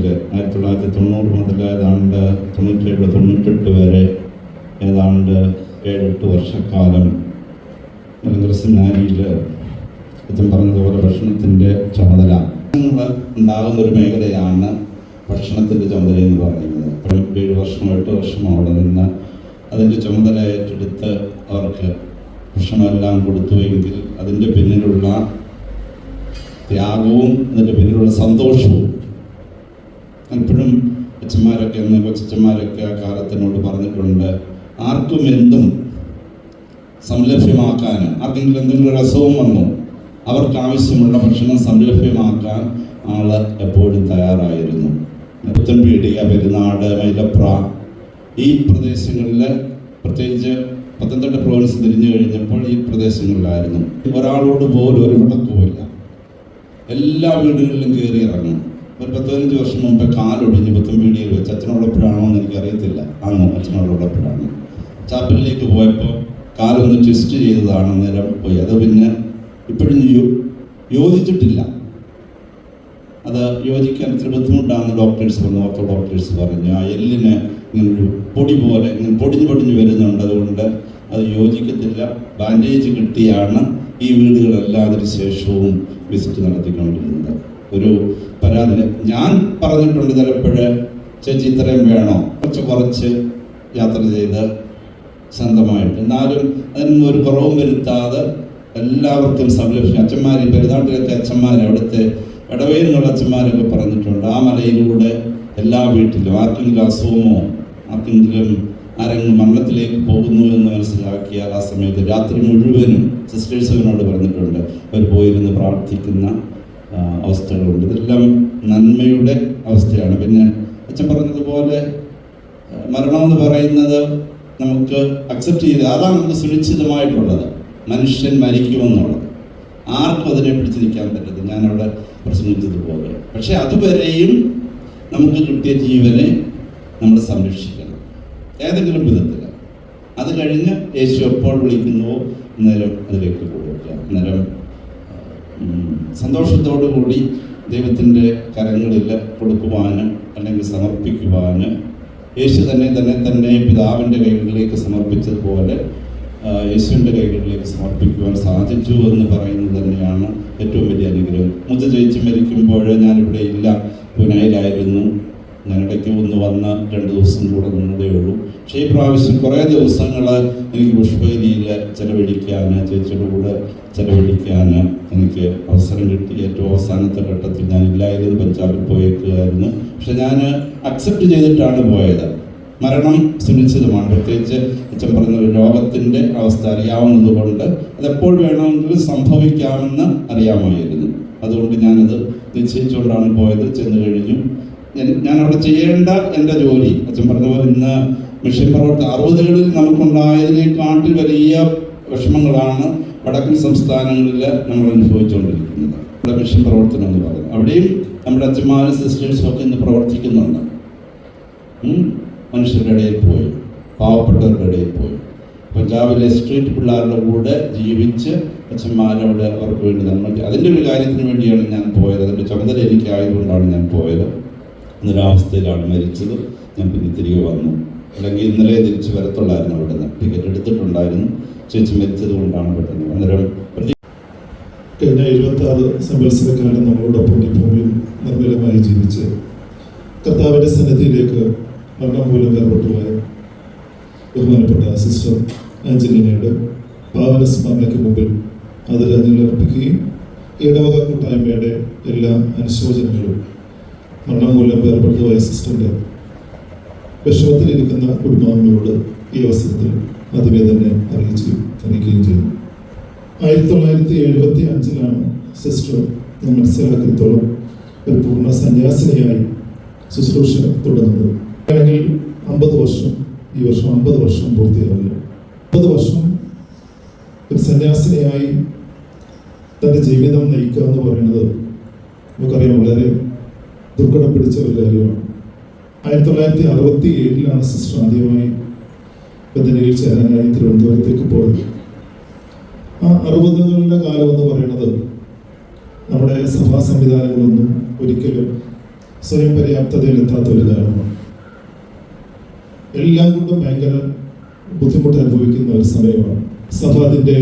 ആയിരത്തി തൊള്ളായിരത്തി തൊണ്ണൂറ് മുതൽ ഏതാണ്ട് തൊണ്ണൂറ്റേഴ് തൊണ്ണൂറ്റെട്ട് വരെ ഏതാണ്ട് ഏഴെട്ട് വർഷക്കാലം മലങ്കര സെമിനാരിയിൽ പറഞ്ഞതുപോലെ ഭക്ഷണത്തിന്റെ ചുമതല. ഉണ്ടാകുന്ന ഒരു മേഖലയാണ് ഭക്ഷണത്തിന്റെ ചുമതല എന്ന് പറയുന്നത് അപ്പം ഏഴ് വർഷം എട്ട് വർഷം അവിടെ നിന്ന് അതിന്റെ ചുമതല ഏറ്റെടുത്ത് അവർക്ക് ഭക്ഷണമെല്ലാം കൊടുത്തുവെങ്കിൽ അതിന്റെ പിന്നിലുള്ള ത്യാഗവും അതിന്റെ പിന്നിലുള്ള സന്തോഷവും എപ്പോഴും അച്ഛന്മാരൊക്കെ എന്ന് കൊച്ചന്മാരൊക്കെ ആ കാലത്തിനോട് പറഞ്ഞിട്ടുണ്ട് ആർക്കും എന്തും സംലഭ്യമാക്കാൻ ആർക്കെങ്കിലും എന്തെങ്കിലും ഒരു അസുഖം വന്നു അവർക്ക് ആവശ്യമുള്ള ഭക്ഷണം സംലഭ്യമാക്കാൻ ആൾ എപ്പോഴും തയ്യാറായിരുന്നു. പുത്തൻപീടിക പെരുന്നാട് മൈലപ്ര ഈ പ്രദേശങ്ങളിൽ പ്രത്യേകിച്ച് പത്തനംതിട്ട പ്രോവിൻസ് തിരിഞ്ഞു കഴിഞ്ഞപ്പോൾ ഈ പ്രദേശങ്ങളിലായിരുന്നു. ഒരാളോട് പോലും ഒരു വിളക്കുമില്ല എല്ലാ വീടുകളിലും കയറി ഇറങ്ങും ഒരു പത്ത് വർഷം മുമ്പ് കാലൊടിഞ്ഞ് പുത്തൻപീടിയിൽ വെച്ച് അച്ഛനോടൊപ്പോഴാണോ എന്ന് എനിക്കറിയത്തില്ല. ആണോ? അച്ഛനോടൊപ്പോഴാണ് ചാപ്പലിലേക്ക് പോയപ്പോൾ കാലൊന്ന് ട്വിസ്റ്റ് ചെയ്തതാണ് നേരം പോയി. അത് പിന്നെ ഇപ്പോഴും യോ- യോജിച്ചിട്ടില്ല. അത് യോജിക്കാൻ ഇത്തിരി ബുദ്ധിമുട്ടാണെന്ന് ഡോക്ടേഴ്സ് പറഞ്ഞു. ഓർത്തോ ഡോക്ടേഴ്സ് പറഞ്ഞു. ആ എല്ലിന് ഇങ്ങനെ ഒരു പൊടി പോലെ ഇങ്ങനെ പൊടിഞ്ഞ് പൊടിഞ്ഞ് വരുന്നുണ്ട്. അതുകൊണ്ട് അത് യോജിക്കത്തില്ല. ബാൻഡേജ് കിട്ടിയാണ് ഈ വീടുകളെല്ലാതിന് ശേഷവും വിസിറ്റ് നടത്തിക്കൊണ്ടിരുന്നത്. ഒരു പരാതി ഞാൻ പറഞ്ഞിട്ടുണ്ട് ചിലപ്പോഴ് ചേച്ചി ഇത്രയും വേണോ? കുറച്ച് കുറച്ച് യാത്ര ചെയ്ത് സ്വന്തമായിട്ട്. എന്നാലും അതിനൊന്നും ഒരു കുറവും വരുത്താതെ എല്ലാവർക്കും സംരക്ഷണം അച്ഛന്മാർ പെരുന്നാട്ടിലൊക്കെ അച്ഛന്മാർ അവിടുത്തെ ഇടവയിൽ നിന്നുള്ള അച്ഛന്മാരൊക്കെ പറഞ്ഞിട്ടുണ്ട്. ആ മലയിലൂടെ എല്ലാ വീട്ടിലും ആർക്കെങ്കിലും അസുഖമോ ആർക്കെങ്കിലും ആരെങ്കിലും മരണത്തിലേക്ക് പോകുന്നു എന്ന് മനസ്സിലാക്കിയാൽ ആ സമയത്ത് രാത്രി മുഴുവനും സിസ്റ്റേഴ്സിനോട് പറഞ്ഞിട്ടുണ്ട്. അവർ പോയിരുന്ന് പ്രാർത്ഥിക്കുന്ന അവസ്ഥകളുണ്ട്. ഇതെല്ലാം നന്മയുടെ അവസ്ഥയാണ്. പിന്നെ അച്ഛൻ പറഞ്ഞതുപോലെ മരണം എന്ന് പറയുന്നത് നമുക്ക് അക്സെപ്റ്റ് ചെയ്ത് അതാണ് നമുക്ക് സുനിശ്ചിതമായിട്ടുള്ളത് മനുഷ്യൻ മരിക്കുമെന്നുള്ളത് ആർക്കും അതിനെ പിടിച്ചു നിൽക്കാൻ പറ്റത്തില്ല. ഞാനവിടെ പ്രസംഗിച്ചതുപോലെ. പക്ഷെ അതുവരെയും നമുക്ക് കിട്ടിയ ജീവനെ നമ്മൾ സംരക്ഷിക്കണം. ഏതെങ്കിലും വിധത്തിൽ. അത് കഴിഞ്ഞ് യേശു എപ്പോൾ വിളിക്കുന്നുവോ അന്നേരം അതിലേക്ക് കൊടുക്കുക അന്നേരം സന്തോഷത്തോടു കൂടി ദൈവത്തിന്റെ കരങ്ങളിൽ കൊടുക്കുവാനും അല്ലെങ്കിൽ സമർപ്പിക്കുവാനും യേശു തന്നെ തന്നെ തന്നെ പിതാവിന്റെ കൈകളിലേക്ക് സമർപ്പിച്ചതുപോലെ യേശുവിന്റെ കൈകളിലേക്ക് സമർപ്പിക്കുവാൻ സാധിച്ചു എന്ന് പറയുന്നത് തന്നെയാണ് ഏറ്റവും വലിയ അനുഗ്രഹം. മുത്ത ചേച്ചി മരിക്കുമ്പോൾ ഞാനിവിടെ ഇല്ല. പൂനായിലായിരുന്നു. ഇടയ്ക്ക് ഒന്ന് വന്ന് രണ്ട് ദിവസം കൂടെ നിന്നതേ ഉള്ളൂ. പക്ഷേ ഈ പ്രാവശ്യം കുറേ ദിവസങ്ങൾ എനിക്ക് പുഷ്പഗിരിയിൽ ചെലവഴിക്കാൻ ചേച്ചിയുടെ കൂടെ ചെലവഴിക്കാൻ എനിക്ക് അവസരം കിട്ടി. ഏറ്റവും അവസാനത്തെ ഘട്ടത്തിൽ ഞാൻ ഇല്ലായിരുന്നു പഞ്ചാബിൽ പോയേക്കുമായിരുന്നു പക്ഷെ ഞാൻ അക്സെപ്റ്റ് ചെയ്തിട്ടാണ് പോയത്. മരണം സുനിശ്ചിതമാണ്. പ്രത്യേകിച്ച് അച്ഛൻ പറഞ്ഞ രോഗത്തിന്റെ അവസ്ഥ അറിയാവുന്നതുകൊണ്ട് അതെപ്പോൾ വേണമെങ്കിലും സംഭവിക്കാമെന്ന് അറിയാമായിരുന്നു. അതുകൊണ്ട് ഞാനത് നിശ്ചയിച്ചുകൊണ്ടാണ് പോയത്. ചെന്ന് കഴിഞ്ഞു. ഞാൻ- അവിടെ ചെയ്യേണ്ട എന്റെ ജോലി. അച്ഛൻ പറഞ്ഞ പോലെ ഇന്ന് മിഷൻ പ്രവർത്തനം അറുപതുകളിൽ നമുക്കുണ്ടായതിനെക്കാട്ടിൽ വലിയ വിഷമങ്ങളാണ് വടക്കൻ സംസ്ഥാനങ്ങളിൽ നമ്മൾ അനുഭവിച്ചുകൊണ്ടിരിക്കുന്നത്. ഇവിടെ മിഷൻ പ്രവർത്തനം എന്ന് പറയുന്നത്. അവിടെയും നമ്മുടെ അച്ഛന്മാരും സിസ്റ്റേഴ്സും ഒക്കെ ഇന്ന് പ്രവർത്തിക്കുന്നുണ്ട്. മനുഷ്യരുടെ ഇടയിൽ പോയി. പാവപ്പെട്ടവരുടെ ഇടയിൽ പോയി. പഞ്ചാബിലെ സ്ട്രീറ്റ് പിള്ളേരുടെ കൂടെ ജീവിച്ച് അച്ഛന്മാരവിടെ അവർക്ക് വേണ്ടി നമ്മൾ അതിന്റെ ഒരു കാര്യത്തിന് വേണ്ടിയാണ് ഞാൻ പോയത്. അതിന്റെ ചുമതല എനിക്കായതുകൊണ്ടാണ് ഞാൻ പോയത്. നിരാവസ്ഥയിലാണ് മരിച്ചത്. ഞാൻ പിന്നെ തിരികെ വന്നു. അല്ലെങ്കിൽ ഇന്നലെ തിരിച്ചു വരത്തുള്ളായിരുന്നു അവിടെ നിന്ന്. ടിക്കറ്റ് എടുത്തിട്ടുണ്ടായിരുന്നു. ചേച്ചി മരിച്ചത് കൊണ്ടാണ് പെട്ടെന്ന് അന്നേരം പ്രതി എഴുപത്തി ആറ് സംവത്സരക്കാലം നമ്മളോടൊപ്പം ഈ ഭൂമിയിൽ നിർമ്മലമായി ജീവിച്ച് കർത്താവിന്റെ സന്നിധിയിലേക്ക് മരണം മൂലം വേർപെട്ടുപോയ ബഹുമാനപ്പെട്ട സിസ്റ്റർ ആഞ്ചലിനയുടെ പാവന സ്മരണയ്ക്ക് മുമ്പിൽ അതിൽ അർപ്പിക്കുകയും ഇടവക കൂട്ടായ്മയുടെ എല്ലാ അനുശോചനങ്ങളും മരണം മൂലം വേർപെട്ടുപോയ അസിസ്റ്റന്റ് വിഷമത്തിലിരിക്കുന്ന കുടുംബാംഗങ്ങളോട് ഈ അവസരത്തിൽ അതിവേ തന്നെ അറിയിച്ചു അറിയിക്കുകയും ചെയ്തു. ആയിരത്തി തൊള്ളായിരത്തി എഴുപത്തി അഞ്ചിലാണ് സിസ്റ്റർ ഞാൻ മനസ്സിലാക്കിയത്തോളം ഒരു പൂർണ സന്യാസിനിയായി ശുശ്രൂഷ തുടങ്ങുന്നത്. അല്ലെങ്കിൽ അമ്പത് വർഷം ഈ വർഷം അമ്പത് വർഷം പൂർത്തിയാവില്ല അമ്പത് വർഷം ഒരു സന്യാസിനിയായി തന്റെ ജീവിതം നയിക്കുക എന്ന് പറയുന്നത് നമുക്കറിയാം. വളരെ ദുർഘടം പിടിച്ച ഒരു കാര്യമാണ്. ആയിരത്തി തൊള്ളായിരത്തി അറുപത്തി ഏഴിലാണ് സിസ്റ്റർ ആദ്യമായി ബദനയിൽ ചേരാനായി തിരുവനന്തപുരത്തേക്ക് പോയത്. ആ അറുപതുകളുടെ കാലം എന്ന് പറയുന്നത് നമ്മുടെ സഭാ സംവിധാനങ്ങളൊന്നും ഒരിക്കലും സ്വയം പര്യാപ്തതയിലെത്താത്ത ഒരു കാലമാണ്. എല്ലാം കൊണ്ടും ഭയങ്കര ബുദ്ധിമുട്ട് അനുഭവിക്കുന്ന ഒരു സമയമാണ്. സഭ അതിന്റെ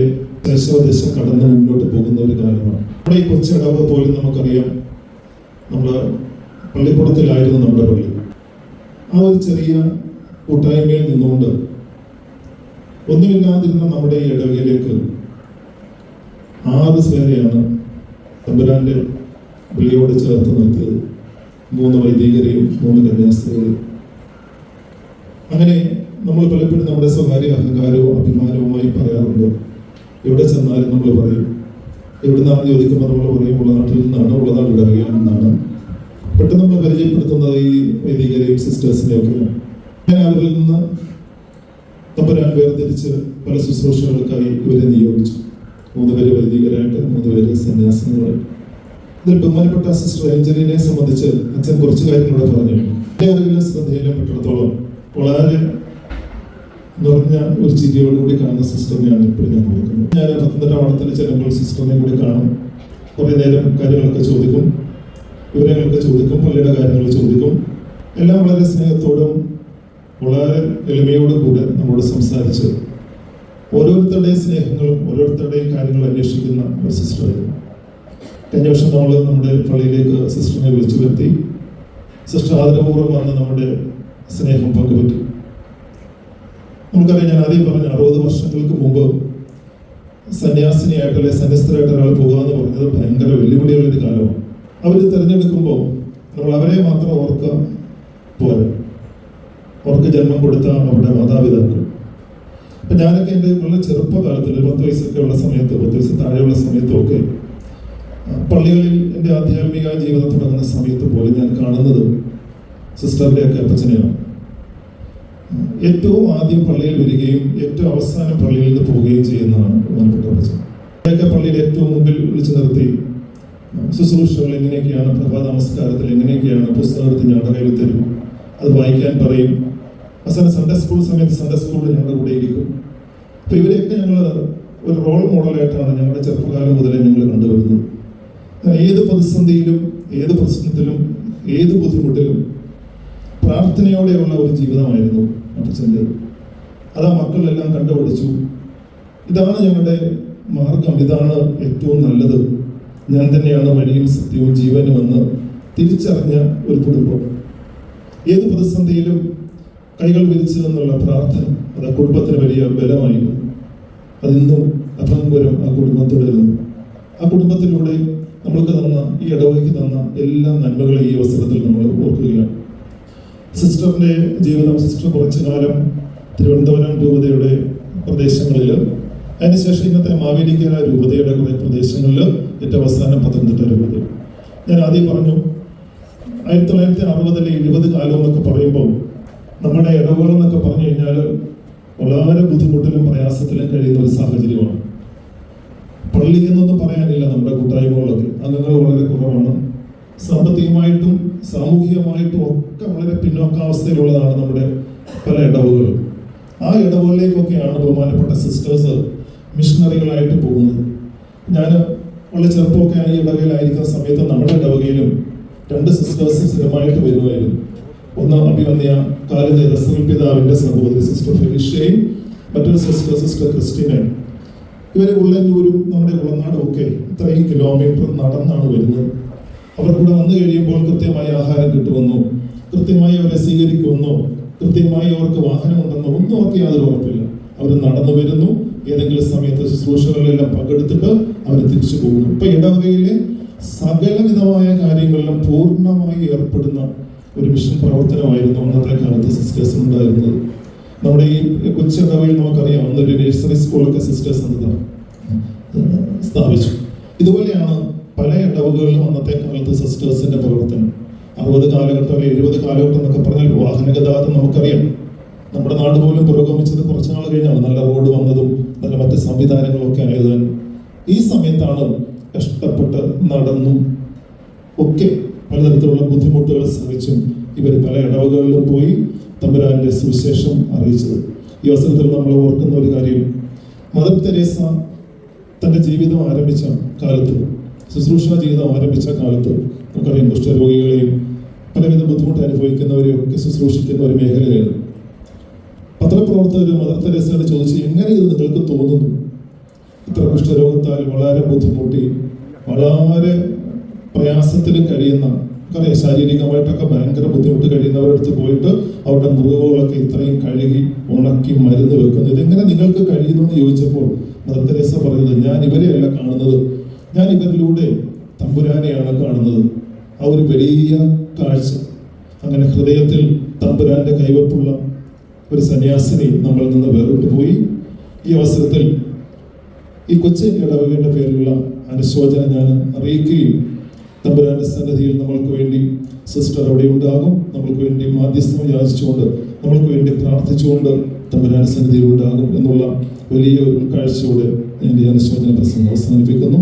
ദശോദശ കടന്ന് മുന്നോട്ട് പോകുന്ന ഒരു കാലമാണ്. നമ്മുടെ ഈ കൊച്ചിടവ് പോലും നമുക്കറിയാം. നമ്മൾ പള്ളിക്കുടത്തിലായിരുന്നു നമ്മുടെ പള്ളി. ആ ഒരു ചെറിയ കൂട്ടായ്മയിൽ നിന്നുകൊണ്ട് ഒന്നുമില്ലാതിരുന്ന നമ്മുടെ ഈ ഇടവകയിലേക്ക് ആറ് പേരെയാണ് തമ്പുരാന്റെ വിളിയോട് ചേർത്ത് നിർത്തിയത്. മൂന്ന് വൈദികരെയും മൂന്ന് കന്യാസ്ത്രീകളെയും. അങ്ങനെ നമ്മൾ പലപ്പോഴും നമ്മുടെ സ്വകാര്യ അഹങ്കാരവും അഭിമാനവുമായി പറയാറുണ്ട്. എവിടെ ചെന്നാലും നമ്മൾ പറയും. എവിടെ നിന്നാണ് ചോദിക്കുമ്പോൾ നമ്മൾ പറയും ഉള്ള നാട്ടിൽ നിന്നാണ് ഉള്ള നാട് ഇടവകയിൽ നിന്നാണ്. പെട്ടെന്ന് നമ്മൾ പരിചയപ്പെടുത്തുന്നത് ഈ വൈദികരെയും സിസ്റ്റേഴ്സിനെയും ഒക്കെയാണ് ഞാൻ അവരിൽ നിന്ന് തമ്പുരാൻ വേർതിരിച്ച് പല ശുശ്രൂഷകൾക്കായി ഇവരെ നിയോഗിച്ചു. മൂന്ന് പേര് വൈദികരായിട്ട് മൂന്ന് പേര് സന്യാസിനികളായിട്ട് ഇതിൽ ബഹുമാനപ്പെട്ട സിസ്റ്റർ ഏഞ്ചലിനെ സംബന്ധിച്ച് അച്ഛൻ കുറച്ച് കാര്യങ്ങളോട് പറഞ്ഞു എന്റെ അറിവിലും ശ്രദ്ധയിലപ്പെട്ടിടത്തോളം വളരെ നിറഞ്ഞ ഒരു ചിരിയോടുകൂടി കാണുന്ന സിസ്റ്ററിനെയാണ് ഇപ്പോഴും ഞാൻ കൊടുക്കുന്നത്. ഞാൻ പത്തനംതിട്ട മഠത്തിൽ ചെല്ലുമ്പോൾ സിസ്റ്ററിനെ കൂടി കാണും. കുറേ നേരം കാര്യങ്ങളൊക്കെ ചോദിക്കും. വിവരങ്ങളൊക്കെ ചോദിക്കും പള്ളിയുടെ കാര്യങ്ങൾ ചോദിക്കും. എല്ലാം വളരെ സ്നേഹത്തോടും വളരെ എളിമയോടും കൂടെ നമ്മോട് സംസാരിച്ച് ഓരോരുത്തരുടെയും സ്നേഹങ്ങളും ഓരോരുത്തരുടെയും കാര്യങ്ങൾ അന്വേഷിക്കുന്ന ഒരു സിസ്റ്ററായിരുന്നു കഴിഞ്ഞ വർഷം നമ്മൾ നമ്മുടെ പള്ളിയിലേക്ക് സിസ്റ്ററിനെ വിളിച്ചു വരുത്തി. സിസ്റ്റർ ആദരപൂർവം വന്ന് നമ്മുടെ സ്നേഹം പങ്കുപറ്റി. നമുക്കറിയാം ഞാൻ ആദ്യം പറഞ്ഞ അറുപത് വർഷങ്ങൾക്ക് മുമ്പ് സന്യാസിനിയായിട്ട് അല്ലെങ്കിൽ സന്യസ്തരായിട്ട് ഒരാൾ പോകുക എന്ന് പറഞ്ഞത് ഭയങ്കര വെല്ലുവിളിയുള്ള ഒരു കാലമാണ്. അവർ തിരഞ്ഞെടുക്കുമ്പോൾ നമ്മൾ അവരെ മാത്രം ഓർക്കുക പോരാ. അവർക്ക് ജന്മം കൊടുത്ത അവരുടെ മാതാപിതാക്കൾ. അപ്പൊ ഞാനൊക്കെ എന്റെ വളരെ ചെറുപ്പകാലത്തിൽ പത്ത് വയസ്സൊക്കെ ഉള്ള സമയത്ത് പത്ത് വയസ്സ് താഴെയുള്ള സമയത്തൊക്കെ ഒക്കെ പള്ളികളിൽ എന്റെ ആധ്യാത്മിക ജീവിതം തുടങ്ങുന്ന സമയത്ത് പോലും ഞാൻ കാണുന്നത് സിസ്റ്ററിന്റെയൊക്കെ അപ്പച്ചനെയാണ്. ഏറ്റവും ആദ്യം പള്ളിയിൽ വരികയും ഏറ്റവും അവസാനം പള്ളിയിൽ നിന്ന് പോവുകയും ചെയ്യുന്നതാണ് ബഹുമാനപ്പെട്ട അപ്പച്ചൻ. പള്ളിയിൽ ഏറ്റവും മുമ്പിൽ വിളിച്ചു നിർത്തി ശുശ്രൂഷകൾ എങ്ങനെയൊക്കെയാണ് പ്രഭാത നമസ്കാരത്തിൽ എങ്ങനെയൊക്കെയാണ് പുസ്തകത്തിൽ ഞങ്ങളുടെ കയ്യിൽ തരും? അത് വായിക്കാൻ പറയും. അവസാനം സൺഡേ സ്കൂൾ സമയത്ത് സൺഡേ സ്കൂളിൽ ഞങ്ങളുടെ കൂടെ ഇരിക്കും. അപ്പൊ ഇവരെയൊക്കെ ഞങ്ങൾ ഒരു റോൾ മോഡലായിട്ടാണ് ഞങ്ങളുടെ ചെറുപ്പകാലം മുതലേ ഞങ്ങൾ കണ്ടുവരുന്നത്. ഏത് പ്രതിസന്ധിയിലും ഏത് പ്രശ്നത്തിലും ഏത് ബുദ്ധിമുട്ടിലും പ്രാർത്ഥനയോടെയുള്ള ഒരു ജീവിതമായിരുന്നു അപ്പച്ചന്റെ. അത് ആ മക്കളെല്ലാം കണ്ടുപിടിച്ചു. ഇതാണ് ഞങ്ങളുടെ മാർഗം. ഇതാണ് ഏറ്റവും നല്ലത്. ഞാൻ തന്നെയാണ് വഴിയും സത്യവും ജീവനും എന്ന് തിരിച്ചറിഞ്ഞ ഒരു കുടുംബം. ഏത് പ്രതിസന്ധിയിലും കൈകൾ വിരിച്ചു എന്നുള്ള പ്രാർത്ഥന അത് കുടുംബത്തിന് വലിയ ബലമായിരുന്നു. അതിന്നും അഭംഗുരം ആ കുടുംബം തുടരുന്നു. ആ കുടുംബത്തിലൂടെ നമ്മൾക്ക് തന്ന ഈ ഇടവഴിക്ക് തന്ന എല്ലാ നന്മകളെയും ഈ അവസരത്തിൽ നമ്മൾ ഓർക്കുകയാണ്. സിസ്റ്ററിന്റെ ജീവിതം സിസ്റ്റർ കുറച്ചു കാലം തിരുവനന്തപുരം രൂപതയുടെ പ്രദേശങ്ങളിൽ അതിനുശേഷം ഇന്നത്തെ മാവേലിക്കര രൂപതയുടെ കുറെ പ്രദേശങ്ങളിൽ ഏറ്റവും അവസാനം പത്തനംതിട്ട രൂപത ഞാൻ ആദ്യം പറഞ്ഞു ആയിരത്തി തൊള്ളായിരത്തി അറുപതിലെ എഴുപത് കാലം എന്നൊക്കെ പറയുമ്പോൾ നമ്മുടെ ഇടവുകൾ എന്നൊക്കെ പറഞ്ഞു കഴിഞ്ഞാൽ വളരെ ബുദ്ധിമുട്ടിലും പ്രയാസത്തിലും കഴിയുന്ന ഒരു സാഹചര്യമാണ്. പള്ളി എന്നൊന്നും പറയാനില്ല നമ്മുടെ കൂട്ടായ്മകളൊക്കെ അംഗങ്ങൾ വളരെ കുറവാണ്. സാമ്പത്തികമായിട്ടും സാമൂഹികമായിട്ടും ഒക്കെ വളരെ പിന്നോക്കാവസ്ഥയിലുള്ളതാണ് നമ്മുടെ പല ഇടവുകളും. ആ ഇടവുകളിലേക്കൊക്കെയാണ് ബഹുമാനപ്പെട്ട സിസ്റ്റേഴ്സ് മിഷണറികളായിട്ട് പോകുന്നത് ഞാൻ വളരെ ചെറുപ്പമൊക്കെ ആയി ഇടവകയിലായിരിക്കുന്ന സമയത്ത് നമ്മുടെ ഇടവകയിലും രണ്ട് സിസ്റ്റേഴ്സ് സ്ഥിരമായിട്ട് വരുമായിരുന്നു. ഒന്ന് അഭിവന്യ കാലിന്റെ റസൽ സഹോദരി സിസ്റ്റർ ഫെലിഷയും മറ്റൊരു സിസ്റ്റർ സിസ്റ്റർ ക്രിസ്റ്റീനയും ഇവർ ഉള്ളന്നൂരും നമ്മുടെ ഉളനാടും ഒക്കെ ഇത്രയും കിലോമീറ്റർ നടന്നാണ് വരുന്നത്. അവർ കൂടെ വന്നു കഴിയുമ്പോൾ കൃത്യമായി ആഹാരം കിട്ടുമെന്നോ കൃത്യമായി അവരെ സ്വീകരിക്കുമെന്നോ കൃത്യമായി അവർക്ക് വാഹനമുണ്ടെന്നോ ഒന്നും അവർക്ക് യാതൊരു ഉറപ്പില്ല. അവർ നടന്നു വരുന്നു ഏതെങ്കിലും സമയത്ത് ശുശ്രൂഷകളിലെല്ലാം പങ്കെടുത്തിട്ട് അവർ തിരിച്ചു പോകുന്നു. ഇപ്പൊ ഇടവകയിലെ സകലവിധമായ കാര്യങ്ങളിലും പൂർണമായി ഏർപ്പെടുന്ന ഒരു മിഷൻ പ്രവർത്തനമായിരുന്നു അന്നത്തെ കാലത്ത് സിസ്റ്റേഴ്സ് ഉണ്ടായിരുന്നത്. നമ്മുടെ ഈ കൊച്ചിടവയിൽ നമുക്കറിയാം അന്നൊരു നഴ്സറി സ്കൂളൊക്കെ സിസ്റ്റേഴ്സ് എന്നതാണ് സ്ഥാപിച്ചു. ഇതുപോലെയാണ് പല ഇടവുകളിലും അന്നത്തെ കാലത്ത് സിസ്റ്റേഴ്സിന്റെ പ്രവർത്തനം. അറുപത് കാലഘട്ടം അല്ലെങ്കിൽ എഴുപത് കാലഘട്ടം എന്നൊക്കെ പറഞ്ഞാൽ വാഹന ഗതാഗതം നമുക്കറിയാം. നമ്മുടെ നാട് പോലും പുരോഗമിച്ചത് കുറച്ച് നാൾ കഴിഞ്ഞാണ്. നല്ല റോഡ് വന്നതും നല്ല മറ്റ് സംവിധാനങ്ങളൊക്കെ ആയത്. ഈ സമയത്താണ് കഷ്ടപ്പെട്ട് നടന്നു ഒക്കെ പലതരത്തിലുള്ള ബുദ്ധിമുട്ടുകൾ സഹിച്ചും ഇവർ പല ഇടവകളിലും പോയി തമ്പുരാന്റെ സുവിശേഷം അറിയിച്ചത്. ഈ അവസരത്തിൽ നമ്മൾ ഓർക്കുന്ന ഒരു കാര്യം. മദർ തെരേസ തന്റെ ജീവിതം ആരംഭിച്ച കാലത്ത് ശുശ്രൂഷ ജീവിതം ആരംഭിച്ച കാലത്ത് നമുക്കറിയാം കുഷ്ഠരോഗികളെയും പലവിധ ബുദ്ധിമുട്ട് അനുഭവിക്കുന്നവരെയും ഒക്കെ ശുശ്രൂഷിക്കുന്ന ഒരു മേഖലയാണ് പത്രപ്രവർത്തകർ മദർ തെരേസയോട് ചോദിച്ചു എങ്ങനെ ഇത് നിങ്ങൾക്ക് തോന്നുന്നു? ഇത്ര കുഷ്ഠരോഗത്താൽ വളരെ ബുദ്ധിമുട്ടി വളരെ പ്രയാസത്തിൽ കഴിയുന്ന നമുക്കറിയാം ശാരീരികമായിട്ടൊക്കെ ഭയങ്കര ബുദ്ധിമുട്ട് കഴിയുന്നവരുടെ അടുത്ത് പോയിട്ട് അവരുടെ മുറിവുകളൊക്കെ ഇത്രയും കഴുകി ഉണക്കി മരുന്ന് വെക്കുന്നു. ഇതെങ്ങനെ നിങ്ങൾക്ക് കഴിയുന്നു? എന്ന് ചോദിച്ചപ്പോൾ മദർ തെരേസ പറയുന്നത് ഞാൻ ഇവരെയല്ല കാണുന്നത്. ഞാൻ ഇവരിലൂടെ തമ്പുരാനെയാണ് കാണുന്നത്. ആ ഒരു വലിയ കാഴ്ച. അങ്ങനെ ഹൃദയത്തിൽ തമ്പുരാന്റെ കൈവപ്പുള്ള ഒരു സന്യാസിനി നമ്മളിൽ നിന്ന് വേറിട്ട് പോയി. ഈ അവസരത്തിൽ ഈ കൊച്ചു ഇടവകയുടെ പേരിലുള്ള അനുശോചന ഞാൻ അറിയിക്കുകയും തമ്പുരാന്റെ സന്നദ്ധിയിൽ നമ്മൾക്ക് വേണ്ടി സിസ്റ്റർ അവിടെ ഉണ്ടാകും. നമ്മൾക്ക് വേണ്ടി മാധ്യസ്ഥം യാചിച്ചുകൊണ്ട് നമ്മൾക്ക് വേണ്ടി പ്രാർത്ഥിച്ചുകൊണ്ട് തമ്പുരാന്റെ സന്നിധിയിൽ ഉണ്ടാകും എന്നുള്ള വലിയ ഒരു ഉൾക്കാഴ്ചയോടെ എന്റെ അനുശോചന പ്രസംഗം അവസാനിപ്പിക്കുന്നു.